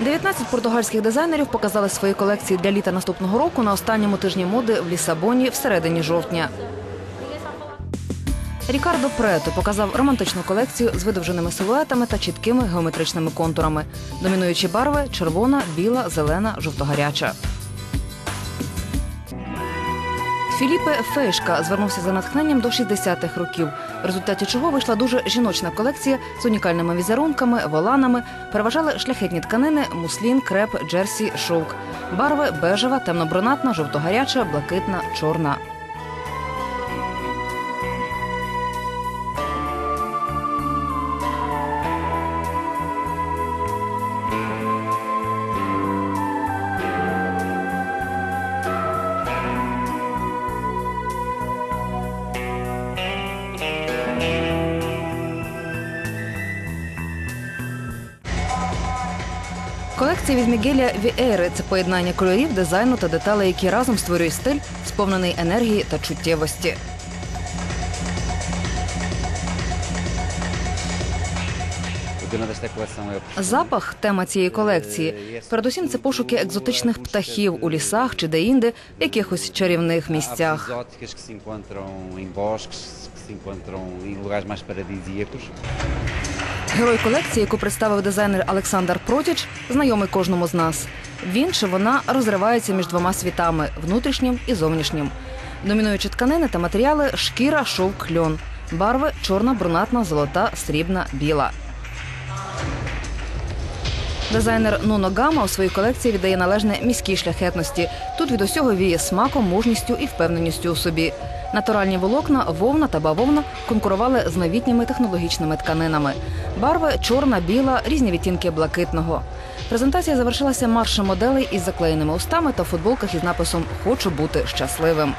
19 португальських дизайнерів показали свої колекції для літа наступного року на останньому тижні моди в Лісабоні всередині жовтня. Рікардо Прето показав романтичну колекцію з видовженими силуетами та чіткими геометричними контурами. Домінуючі барви червона, біла, зелена, жовтогаряча. Філіпе Фейшка звернувся за натхненням до 60-х років, в результаті чого вийшла дуже жіночна колекція з унікальними візерунками, воланами. Переважали шляхетні тканини, муслін, креп, джерсі, шовк. Барви бежева, темнобронатна, жовтогаряча, блакитна, чорна. Колекція від Мігеля Віери це поєднання кольорів, дизайну та деталей, які разом створюють стиль, сповнений енергії та чуттєвості. Запах тема цієї колекції. Передусім, це пошуки екзотичних птахів у лісах чи де-інде, в якихось чарівних місцях. Герой колекції, яку представив дизайнер Олександр Протіч, знайомий кожному з нас. Він чи вона розривається між двома світами внутрішнім і зовнішнім. Домінуючі тканини та матеріали шкіра, шовк, льон. Барви чорна, брунатна, золота, срібна, біла. Дизайнер Нуно Гама у своїй колекції віддає належне міській шляхетності. Тут від усього віє смаком, мужністю і впевненістю у собі. Натуральні волокна, вовна та бавовна конкурували з новітніми технологічними тканинами. Барви чорна, біла, різні відтінки блакитного. Презентація завершилася маршем моделей із заклеєними устами та футболках із написом Хочу бути щасливим.